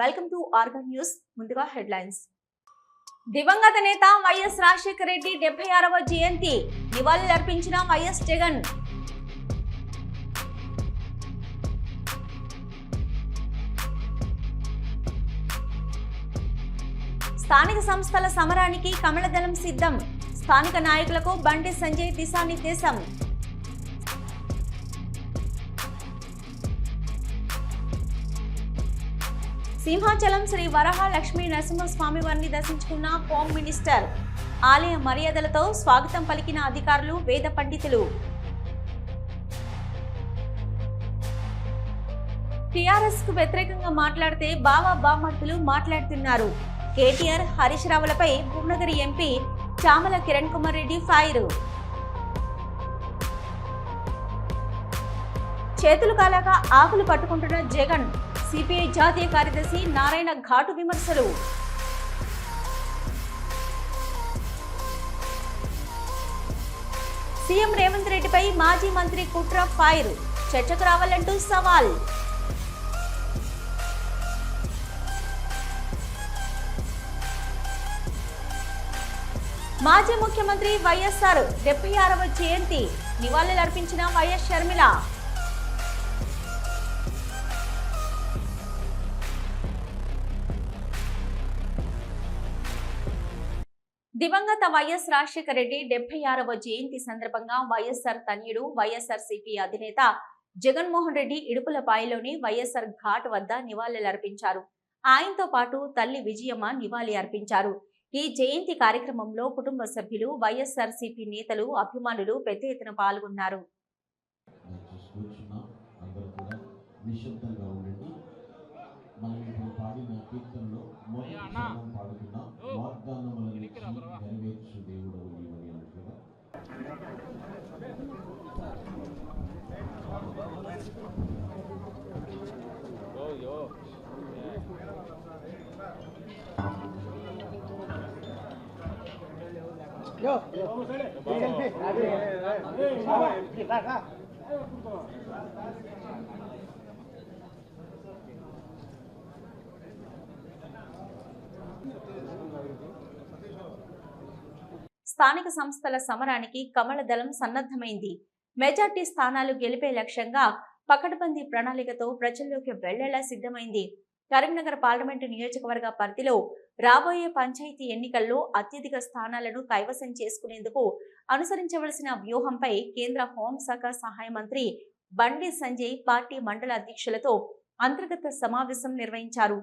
Welcome to organ news ముందుగా headlines దివంగత నేత వైఎస్ రాజశేఖర రెడ్డి డెబ్బై ఆరవ జయంతి నివాళులర్పించిన వైఎస్ జగన్. స్థానిక సంస్థల సమరానికి కమలదళం సిద్ధం. స్థానిక నాయకులకు బండి సంజయ్ దిశానిర్దేశం. సింహాచలం శ్రీ వరహ లక్ష్మీ నరసింహస్వామి వారిని దర్శించుకున్న హోమ్ మినిస్టర్. ఆలయ మర్యాదలతో స్వాగతం పలికిన అధికారులు వేద పండితులు. టిఆర్ఎస్కు వ్యతిరేకంగా మాట్లాడితే బావా బామర్తులు మాట్లాడుతున్నారు. కేటీఆర్ హరీష్ రావులపై భువనగిరి ఎంపీ చామల కిరణ్ కుమార్ రెడ్డి ఫైర్. చేతులు కాలాక ఆకులు పట్టుకుంటున్న జగన్ సిపిఐ జాతీయ కార్యదర్శి నారాయణ ఘాటు విమర్శలు. సీఎం రేవంత్ రెడ్డిపై మాజీ మంత్రి కుట్ర ఫైర్. చర్చకు రావాలంటూ సవాల్. మాజీ ముఖ్యమంత్రి వైఎస్ఆర్. డెబ్బై ఆరవ జయంతి. నివాళులర్పించిన వైఎస్ షర్మిల. దివంగత వైఎస్ రాజశేఖర రెడ్డి డెబ్బై ఆరవ జయంతి సందర్భంగా వైఎస్ఆర్ తనయుడు వైఎస్ఆర్ సిపి అధినేత జగన్మోహన్ రెడ్డి ఇడుపులపాయలోని వైఎస్ఆర్ ఘాట్ వద్ద నివాళులర్పించారు. ఆయనతో పాటు తల్లి విజయమ్మ నివాళి అర్పించారు. ఈ జయంతి కార్యక్రమంలో కుటుంబ సభ్యులు వైఎస్ఆర్ సిపి నేతలు అభిమానులు పెద్ద ఎత్తున పాల్గొన్నారు. నిశ్శబ్దంగా ఉండండి. మనం ఇప్పుడు పాడిన కీర్తనలో మొదటి చరణం పాడుతున్నాం వాగ్దానములను ఇచ్చి నెరవేర్చు దేవుడవు నీవని అంటున్నా స్థానిక సంస్థల సమరానికి కమల దళం సన్నద్ధమైంది. మెజార్టీ స్థానాలు గెలిపే లక్ష్యంగా పకడ్బందీ ప్రణాళికతో ప్రజల్లోకి వెళ్ళేలా సిద్ధమైంది. కరీంనగర్ పార్లమెంటు నియోజకవర్గ పరిధిలో రాబోయే పంచాయతీ ఎన్నికల్లో అత్యధిక స్థానాలను కైవసం చేసుకునేందుకు అనుసరించవలసిన వ్యూహంపై కేంద్ర హోంశాఖ సహాయ మంత్రి బండి సంజయ్ పార్టీ మండల అధ్యక్షులతో అంతర్గత సమావేశం నిర్వహించారు.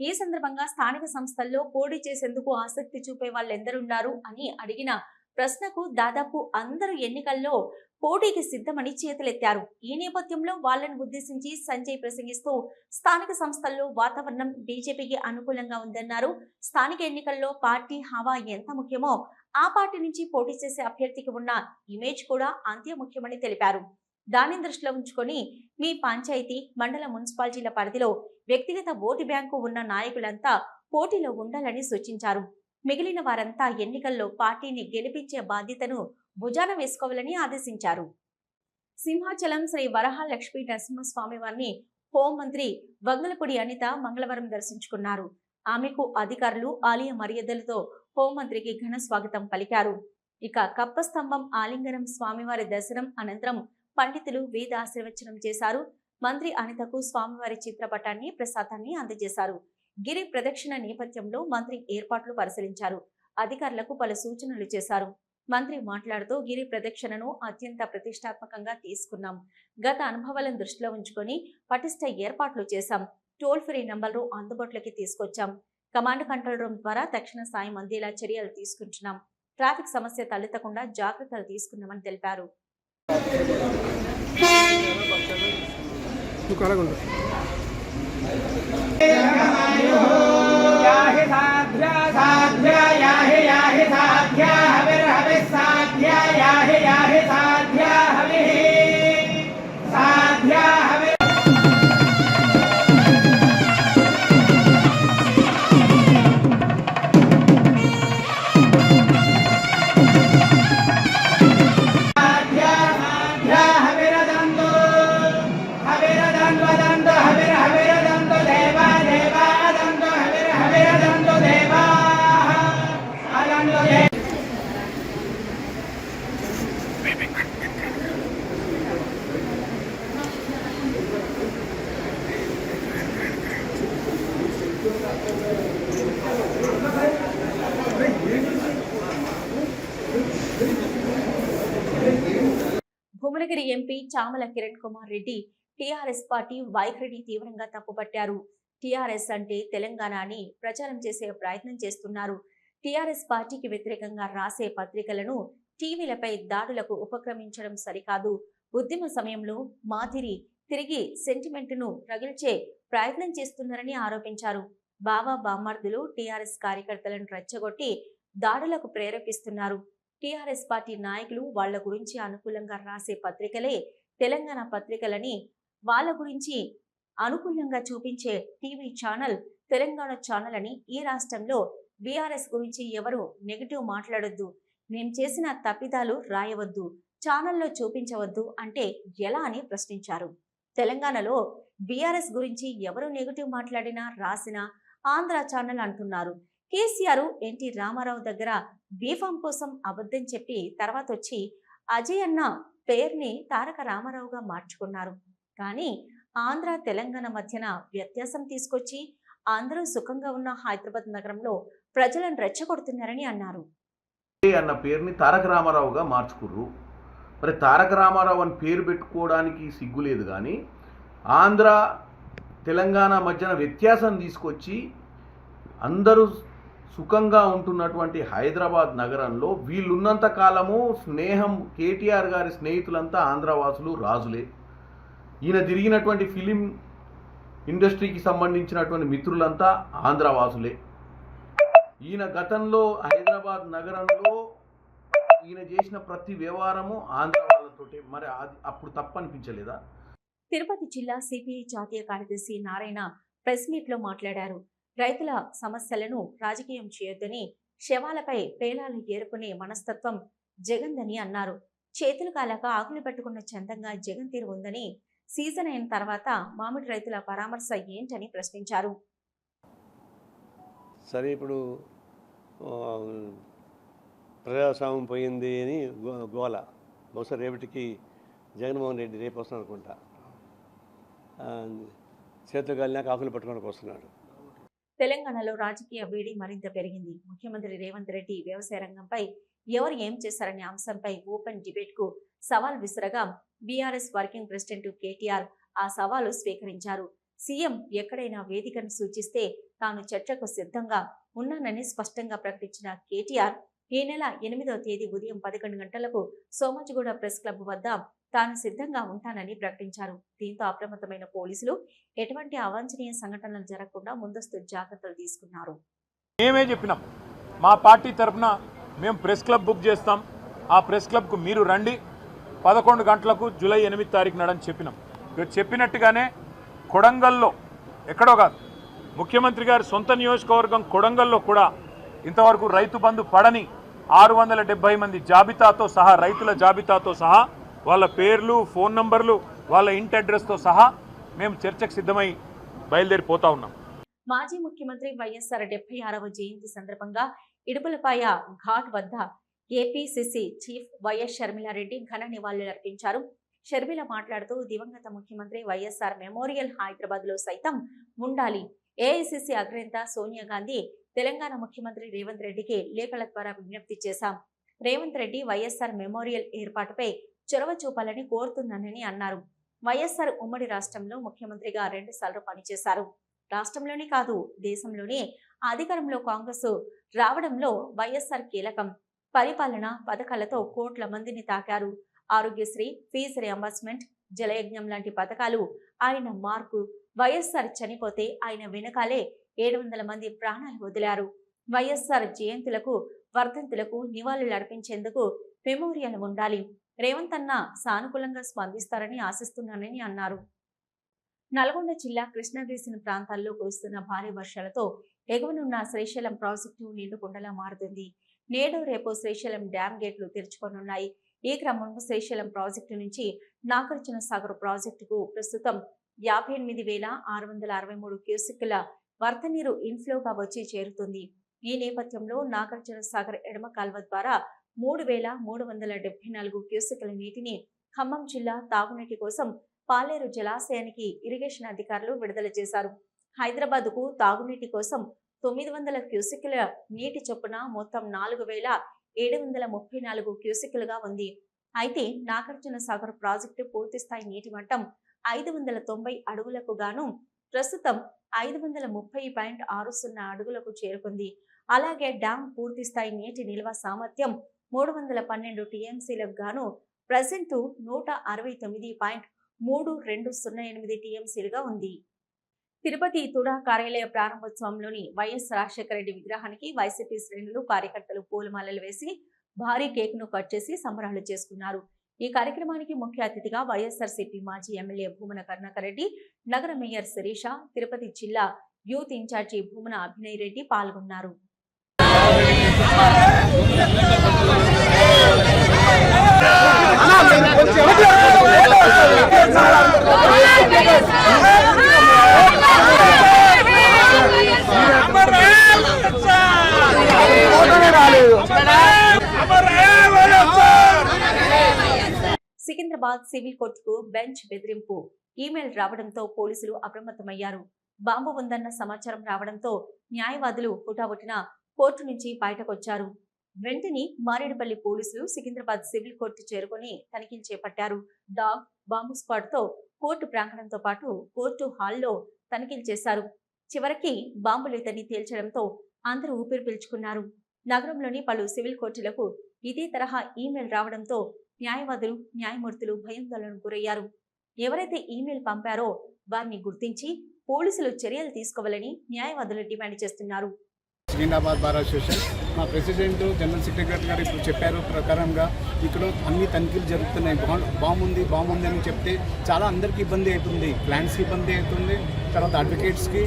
ఈ సందర్భంగా స్థానిక సంస్థల్లో పోటీ చేసేందుకు ఆసక్తి చూపే వాళ్ళెందరున్నారు అని అడిగిన ప్రశ్నకు దాదాపు అందరూ ఎన్నికల్లో పోటీకి సిద్ధమని చేతులెత్తారు. ఈ నేపథ్యంలో వాళ్ళను ఉద్దేశించి సంజయ్ ప్రసంగిస్తూ స్థానిక సంస్థల్లో వాతావరణం బీజేపీకి అనుకూలంగా ఉందన్నారు. స్థానిక ఎన్నికల్లో పార్టీ హవా ఎంత ముఖ్యమో ఆ పార్టీ నుంచి పోటీ చేసే అభ్యర్థికి ఉన్న ఇమేజ్ కూడా అంతే ముఖ్యమని తెలిపారు. దానిని దృష్టిలో ఉంచుకొని మీ పంచాయతీ మండల మున్సిపాలిటీల పరిధిలో వ్యక్తిగత ఓటు బ్యాంకు ఉన్న నాయకులంతా పోటీలో ఉండాలని సూచించారు. మిగిలిన వారంతా ఎన్నికల్లో పార్టీని గెలిపించే బాధ్యతను భుజాన వేసుకోవాలని ఆదేశించారు. సింహాచలం శ్రీ వరహాలక్ష్మి నరసింహస్వామి వారిని హోంమంత్రి వంగలపూడి అనిత మంగళవారం దర్శించుకున్నారు. ఆమెకు అధికారులు ఆలయ మర్యాదలతో హోంమంత్రికి ఘన స్వాగతం పలికారు. ఇక కప్పస్తంభం ఆలింగనం స్వామివారి దర్శనం అనంతరం పండితులు వేద ఆశీర్వచనం చేశారు. మంత్రి అనితకు స్వామివారి చిత్రపటాన్ని ప్రసాదాన్ని అందజేశారు. గిరి ప్రదక్షిణ నేపథ్యంలో మంత్రి ఏర్పాట్లు పరిశీలించారు. అధికారులకు పలు సూచనలు చేశారు. మంత్రి మాట్లాడుతూ గిరి ప్రదక్షిణను అత్యంత ప్రతిష్టాత్మకంగా తీసుకున్నాం. గత అనుభవాలను దృష్టిలో ఉంచుకొని పటిష్ట ఏర్పాట్లు చేశాం. టోల్ ఫ్రీ నంబర్లు అందుబాటులోకి తీసుకొచ్చాం. కమాండ్ కంట్రోల్ రూమ్ ద్వారా తక్షణ సాయం అందేలా చర్యలు తీసుకుంటున్నాం. ట్రాఫిక్ సమస్య తలెత్తకుండా జాగ్రత్తలు తీసుకున్నామని తెలిపారు. ಕಾರಗೊಂಡು ಸಾಧ್ಯ ಸಾಧ್ಯ ಯಾಹಿ ಯಾಹಿ ಸಾಧ್ಯ Bhuvanagiri MP Chamala Kiran Kumar Reddy TRS party వైఖరిని తీవ్రంగా తప్పుపట్టారు. టీఆర్ఎస్ అంటే తెలంగాణ అని ప్రచారం చేసే ప్రయత్నం చేస్తున్నారు. టీఆర్ఎస్ పార్టీకి వ్యతిరేకంగా రాసే పత్రికలను టీవీలపై దాడులకు ఉపక్రమించడం సరికాదు. ఉద్యమ సమయంలో మాదిరి తిరిగి సెంటిమెంట్ను రగిల్చే ప్రయత్నం చేస్తున్నారని ఆరోపించారు. బావా బామ్మర్దులు టీఆర్ఎస్ కార్యకర్తలను రెచ్చగొట్టి దాడులకు ప్రేరేపిస్తున్నారు. టీఆర్ఎస్ పార్టీ నాయకులు వాళ్ళ గురించి అనుకూలంగా రాసే పత్రికలే తెలంగాణ పత్రికలని వాళ్ళ గురించి అనుకూలంగా చూపించే టీవీ ఛానల్ తెలంగాణ ఛానల్ అని ఈ రాష్ట్రంలో బీఆర్ఎస్ గురించి ఎవరు నెగిటివ్ మాట్లాడొద్దు. నేను చేసిన తప్పిదాలు రాయవద్దు ఛానల్లో చూపించవద్దు అంటే ఎలా అని ప్రశ్నించారు. తెలంగాణలో బీఆర్ఎస్ గురించి ఎవరు నెగిటివ్ మాట్లాడినా రాసినా ఆంధ్ర ఛానల్ అంటున్నారు. కేసీఆర్ ఎన్టీ రామారావు దగ్గర బీఫామ్ కోసం అబద్ధం చెప్పి తర్వాత వచ్చి అజయ్ అన్న పేరుని తారక రామారావుగా మార్చుకున్నారు. కానీ ఆంధ్ర తెలంగాణ మధ్యన వ్యత్యాసం తీసుకొచ్చి అందరూ సుఖంగా ఉన్న హైదరాబాద్ నగరంలో ప్రజలను రెచ్చగొడుతున్నారని అన్నారు. అన్న పేరుని తారక రామారావుగా మార్చుకుర్రు. మరి తారక రామారావు అని పేరు పెట్టుకోవడానికి సిగ్గు లేదు కానీ ఆంధ్ర తెలంగాణ మధ్యన వ్యత్యాసం తీసుకొచ్చి అందరూ సుఖంగా ఉంటున్నటువంటి హైదరాబాద్ నగరంలో వీళ్ళున్నంత కాలము స్నేహం కేటీఆర్ గారి స్నేహితులంతా ఆంధ్రవాసులు రాజులే. ఈయన తిరిగినటువంటి ఫిలిం ఇండస్ట్రీకి సంబంధించినటువంటి మిత్రులంతా ఆంధ్రవాసులే. ఈయన గతంలో హైదరాబాద్ నగరంలో ఈయన చేసిన ప్రతి వ్యవహారము ఆంధ్ర వాళ్ళతోటే మరి అది అప్పుడు తప్పనిపించలేదా? తిరుపతి జిల్లా సిపిఐ జాతీయ కార్యదర్శి నారాయణ ప్రెస్ మీట్లో మాట్లాడారు. రైతుల సమస్యలను రాజకీయం చేయొద్దని శవాలపై పేలాలు ఏరుకునే మనస్తత్వం జగందని అన్నారు. చేతులు కాలాక ఆకులు పెట్టుకున్న చందంగా జగన్ తీరు ఉందని సీజన్ అయిన తర్వాత మామిడి రైతుల పరామర్శ ఏంటని ప్రశ్నించారు. సరే ఇప్పుడు ప్రజాస్వామ్యం పోయింది అని గోల. బహుశా రేపటికి జగన్మోహన్ రెడ్డి రేపు వస్తాను అనుకుంటా చేతులు కాలినాక ఆకులు పట్టుకోవడానికి వస్తున్నాడు. తెలంగాణలో రాజకీయ వేడి మరింత పెరిగింది. ముఖ్యమంత్రి రేవంత్ రెడ్డి వ్యవసాయ రంగంపై ఎవరు ఏం చేశారనే అంశంపై ఓపెన్ డిబేట్కు సవాల్ విసరగా బీఆర్ఎస్ వర్కింగ్ ప్రెసిడెంట్ కేటీఆర్ ఆ సవాలు స్వీకరించారు. సీఎం ఎక్కడైనా వేదికను సూచిస్తే తాను చర్చకు సిద్ధంగా ఉన్నానని స్పష్టంగా ప్రకటించిన కేటీఆర్ ఈ నెల ఎనిమిదవ తేదీ ఉదయం పదకొండు గంటలకు సోమంచిగూడ ప్రెస్ క్లబ్ వద్ద తాను సిద్ధంగా ఉంటానని ప్రకటించారు. దీంతో అప్రమత్తమైన పోలీసులు ఎటువంటి అవాంఛనీయ సంఘటనలు జరగకుండా ముందస్తు జాగ్రత్తలు తీసుకున్నారు. మేమే చెప్పినాం. మా పార్టీ తరఫున మేము ప్రెస్ క్లబ్ బుక్ చేస్తాం. ఆ ప్రెస్ క్లబ్కు మీరు రండి. పదకొండు గంటలకు జూలై ఎనిమిది తారీఖు నాడని చెప్పినాం. మీరు చెప్పినట్టుగానే కొడంగల్లో ఎక్కడో కాదు ముఖ్యమంత్రి గారి సొంత నియోజకవర్గం కొడంగల్లో కూడా ఇంతవరకు రైతు బంధు పడని ఆరు వందల డెబ్బై మంది జాబితాతో సహా రైతుల జాబితాతో సహా వాళ్ళ పేర్లు ఫోన్ నంబర్లు వాళ్ళ ఇంటి అడ్రస్తో సహా మేము చర్చకు సిద్ధమై బయలుదేరిపోతా ఉన్నాం. మాజీ ముఖ్యమంత్రి వైఎస్ఆర్ డెబ్బై ఆరవ జయంతి సందర్భంగా ఇడుపులపాయ ఘాట్ వద్ద ఏపీసీసీ చీఫ్ వైఎస్ షర్మిలారెడ్డి ఘన నివాళులర్పించారు షర్మిల మాట్లాడుతూ దివంగత ముఖ్యమంత్రి వైఎస్ఆర్ మెమోరియల్ హైదరాబాద్లో సైతం ఉండాలి. ఏఐసిసి అగ్రనేత సోనియా గాంధీ తెలంగాణ ముఖ్యమంత్రి రేవంత్ రెడ్డికి లేఖల ద్వారా విజ్ఞప్తి చేశాం. రేవంత్ రెడ్డి వైఎస్ఆర్ మెమోరియల్ ఏర్పాటుపై చొరవ చూపాలని కోరుతున్నానని అన్నారు. వైఎస్ఆర్ ఉమ్మడి రాష్ట్రంలో ముఖ్యమంత్రిగా రెండుసార్లు పనిచేశారు. రాష్ట్రంలోనే కాదు దేశంలోనే అధికారంలో కాంగ్రెస్ రావడంలో వైఎస్ఆర్ కీలకం. పరిపాలన పథకాలతో కోట్ల మందిని తాకారు. ఆరోగ్యశ్రీ ఫీజు రియంబర్స్మెంట్ జలయజ్ఞం లాంటి పథకాలు ఆయన మార్కు. వైఎస్ఆర్ చనిపోతే ఆయన వెనకాలే ఏడు వందల మంది ప్రాణాలు వదిలారు. వైఎస్ఆర్ జయంతులకు వర్ధంతులకు నివాళులు అర్పించేందుకు మెమోరియల్ ఉండాలి. రేవంత్ అన్న సానుకూలంగా స్పందిస్తారని ఆశిస్తున్నానని అన్నారు. నల్గొండ జిల్లా కృష్ణాదేశిన ప్రాంతాల్లో కురుస్తున్న భారీ వర్షాలతో ఎగువనున్న శ్రీశైలం ప్రాజెక్టు నిండుకుండలా మారుతుంది. నేడు రేపు శ్రీశైలం డ్యాం గేట్లు తెరుచుకోనున్నాయి. ఈ క్రమంలో శ్రీశైలం ప్రాజెక్టు నుంచి నాగార్జున సాగర్ ప్రాజెక్టుకు ప్రస్తుతం యాభై ఎనిమిది వేల ఆరు వందల అరవై మూడు క్యూసిక్ల వరద నీరు ఇన్ఫ్లోగా వచ్చి చేరుతుంది. ఈ నేపథ్యంలో నాగార్జున సాగర్ ఎడమ కాల్వ ద్వారా మూడు వేల మూడు వందల డెబ్బై నాలుగు క్యూసెక్ల నీటిని ఖమ్మం జిల్లా తాగునీటి కోసం పాలేరు జలాశయానికి ఇరిగేషన్ అధికారులు విడుదల చేశారు. హైదరాబాద్కు తాగునీటి కోసం తొమ్మిది వందల క్యూసెక్ల నీటి చొప్పున మొత్తం నాలుగు వేల ఏడు వందల ముప్పై నాలుగు క్యూసెక్లుగా ఉంది. అయితే నాగార్జున సాగర్ ప్రాజెక్టు పూర్తిస్థాయి నీటి మట్టం ఐదు వందల తొంభై అడుగులకు గాను ప్రస్తుతం ఐదు వందల ముప్పై పాయింట్ ఆరు సున్నా అడుగులకు చేరుకుంది. అలాగే డ్యాం పూర్తిస్థాయి నీటి నిల్వ సామర్థ్యం మూడు వందల పన్నెండు టీఎంసీలకు గాను ప్రజెంట్ నూట అరవై తొమ్మిది పాయింట్ మూడు రెండు సున్నా ఎనిమిది టీఎంసీలుగా ఉంది. తిరుపతి తుడా కార్యాలయ ప్రారంభోత్సవంలోని వైఎస్ రాజశేఖర రెడ్డి విగ్రహానికి వైసీపీ శ్రేణులు కార్యకర్తలు పూలమాలలు వేసి భారీ కేక్ను కట్ చేసి సంబరాలు చేసుకున్నారు. ఈ కార్యక్రమానికి ముఖ్య అతిథిగా వైఎస్ఆర్సీపీ మాజీ ఎమ్మెల్యే భూమన కరుణాకర్ రెడ్డి నగర మేయర్ శిరీష తిరుపతి జిల్లా youth in charge Bhumana Abhinay Reddy పాల్గొన్నారు. సికింద్రాబాద్ సివిల్ కోర్టుకు బెంచ్ బెదిరింపు. ఈమెయిల్ రావడంతో పోలీసులు అప్రమత్తమయ్యారు. బాంబు ఉందన్న సమాచారం రావడంతో న్యాయవాదులు హుటాహుటిన కోర్టు నుంచి బయటకొచ్చారు. వెంటనే మారేడుపల్లి పోలీసులు సికింద్రాబాద్ సివిల్ కోర్టు చేరుకొని తనిఖీలు చేపట్టారు. డాగ్ బాంబు స్క్వాడ్తో కోర్టు ప్రాంగణంతో పాటు కోర్టు హాల్లో తనిఖీలు చేశారు. చివరికి బాంబు లేదని తేల్చడంతో అందరూ ఊపిరి పీల్చుకున్నారు. నగరంలోని పలు సివిల్ కోర్టులకు ఇదే తరహా ఈమెయిల్ రావడంతో న్యాయవాదులు న్యాయమూర్తులు భయాందోళనకు గురయ్యారు. ఎవరైతే ఈమెయిల్ పంపారో వారిని గుర్తించి పోలీసులు చర్యలు తీసుకోవాలని న్యాయవాదులు డిమాండ్ చేస్తున్నారు. సికింద్రాబాద్ బార్ అసోసియేషన్ మా ప్రెసిడెంట్ జనరల్ సెక్రటరీ గారు ఇప్పుడు చెప్పారు ప్రకారంగా ఇక్కడ అన్ని తనిఖీలు జరుగుతున్నాయి. బాంబ్ బాంబు ఉంది బాంబు ఉంది అని చెప్తే చాలా అందరికీ ఇబ్బంది అవుతుంది. క్లయింట్స్కి ఇబ్బంది అవుతుంది. తర్వాత అడ్వకేట్స్కి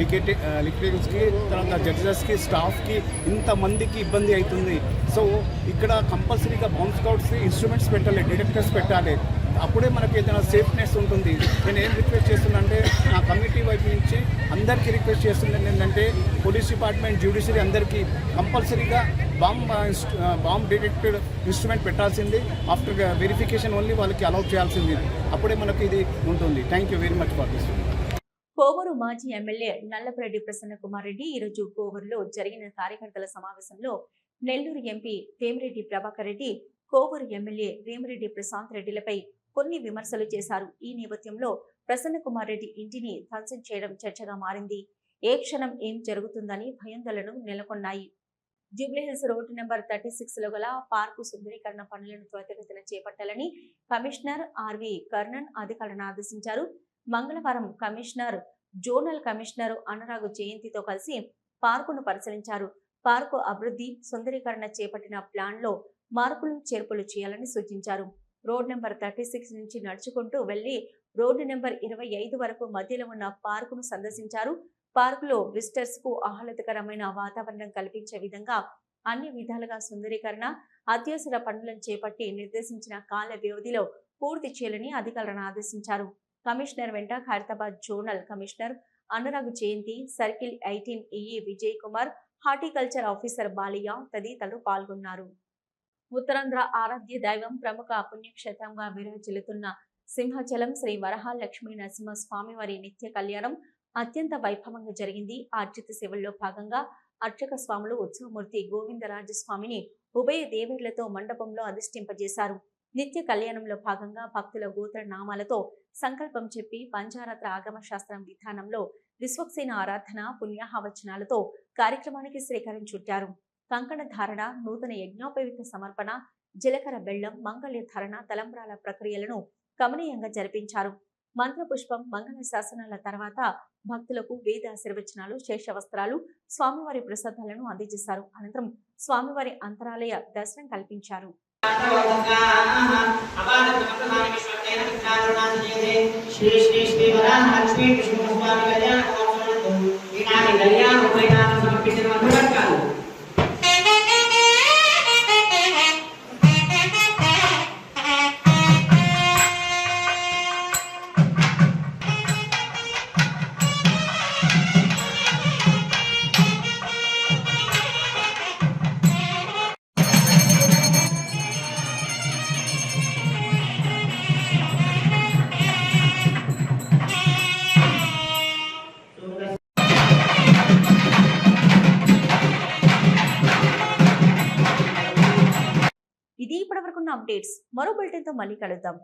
లిక్విడ్ లికేటర్స్కి తర్వాత జడ్జెస్కి స్టాఫ్కి ఇంతమందికి ఇబ్బంది అవుతుంది. సో ఇక్కడ కంపల్సరీగా బాంబ్ స్కౌట్స్ ఇన్స్ట్రుమెంట్స్ పెట్టాలి డిటెక్టర్స్ పెట్టాలి. అప్పుడే మనకి ఏదైనా సేఫ్నెస్ ఉంటుంది. నేను ఏం రిక్వెస్ట్ చేస్తున్నానంటే నా కమిటీ వైపు నుంచి అందరికీ రిక్వెస్ట్ చేస్తున్నాను ఏంటంటే పోలీస్ డిపార్ట్మెంట్ జ్యుడిషియరీ అందరికీ కంపల్సరీగా బాంబ్ బాంబ్ డిటెక్టెడ్ ఇన్స్ట్రుమెంట్ పెట్టాల్సింది. ఆఫ్టర్ వెరిఫికేషన్ ఓన్లీ వాళ్ళకి అలౌట్ చేయాల్సింది. అప్పుడే మనకి ఇది ఉంటుంది. Thank you very much for this మాజీ ఎమ్మెల్యే నల్లపరెడ్డి ప్రసన్న కుమార్ రెడ్డి ఈరోజు కోవూరులో జరిగిన కార్యకర్తల సమావేశంలో నెల్లూరు ఎంపీ వేమిరెడ్డి ప్రభాకర్ రెడ్డి కోవూరు ఎమ్మెల్యే వేమిరెడ్డి ప్రశాంత్ రెడ్డిలపై కొన్ని విమర్శలు చేశారు. ఈ నేపథ్యంలో ప్రసన్న కుమార్ రెడ్డి ఇంటిని ధ్వంసం చేయడం చర్చగా మారింది. ఏ క్షణం ఏం జరుగుతుందని భయాందోళనలు నెలకొన్నాయి. జూబ్లీహిల్స్ రోడ్డు నెంబర్ థర్టీ సిక్స్లో గల పార్కు సుందరీకరణ పనులను త్వరితగతిన చేపట్టాలని కమిషనర్ ఆర్వి కర్ణన్ అధికారులను ఆదేశించారు. మంగళవారం కమిషనర్ జోనల్ కమిషనర్ అనురాగ్ జయంతితో కలిసి పార్కును పరిశీలించారు. పార్కు అభివృద్ధి సుందరీకరణ చేపట్టిన ప్లాన్లో మార్పులు చేర్పులు చేయాలని సూచించారు. రోడ్ నెంబర్ థర్టీ సిక్స్ నుంచి నడుచుకుంటూ వెళ్ళి రోడ్డు నెంబర్ ఇరవై ఐదు వరకు మధ్యలో ఉన్న పార్కును సందర్శించారు. పార్కులో విజిటర్స్కు ఆహ్లాదకరమైన వాతావరణం కల్పించే విధంగా అన్ని విధాలుగా సుందరీకరణ అత్యవసర పనులను చేపట్టి నిర్దేశించిన కాల వ్యవధిలో పూర్తి చేయాలని అధికారులను ఆదేశించారు. కమిషనర్ వెంట Khairatabad zonal commissioner Anurag Jayanthi circle eighteen EE Vijay Kumar horticulture officer Baliya తదితరులు పాల్గొన్నారు. ఉత్తరాంధ్ర ఆరాధ్య దైవం ప్రముఖ పుణ్యక్షేత్రంగా విరచిల్లుతున్న సింహాచలం శ్రీ వరహాలక్ష్మీ నరసింహ స్వామివారి నిత్య కళ్యాణం అత్యంత వైభవంగా జరిగింది. ఆర్జిత సేవల్లో భాగంగా అర్చక స్వాములు ఉత్సవమూర్తి గోవిందరాజస్వామిని ఉభయ దేవేర్లతో మండపంలో అధిష్ఠింపజేశారు. నిత్య కళ్యాణంలో భాగంగా భక్తుల గోత్ర నామాలతో సంకల్పం చెప్పి పంచారత్ర ఆగమ శాస్త్రం విధానంలో విశ్వక్సేన ఆరాధన పుణ్యాహవచనాలతో కార్యక్రమానికి శ్రీకారం చుట్టారు. కంకణ ధారణ నూతన యజ్ఞోపవిత సమర్పణ జీలకర్ర బెల్లం మంగళ్య ధారణ తలంబ్రాల ప్రక్రియలను గమనీయంగా జరిపించారు. మంత్రపుష్పం మంగళ శాసనాల తర్వాత భక్తులకు వేద ఆశీర్వచనాలు శేషవస్త్రాలు స్వామివారి ప్రసాదాలను అందజేశారు. అనంతరం స్వామివారి అంతరాలయ దర్శనం కల్పించారు. శ్రీ శ్రీ శ్రీ వరాహలక్ష్మీ కృష్ణస్వామి కళ్యాణ ఈనాటి కళ్యాణ ఉపయోగాలను సమర్పించిన మధురకాలు ఉన్న అప్డేట్స్ మరో బులెటిన్తో మళ్ళీ కలుద్దాం.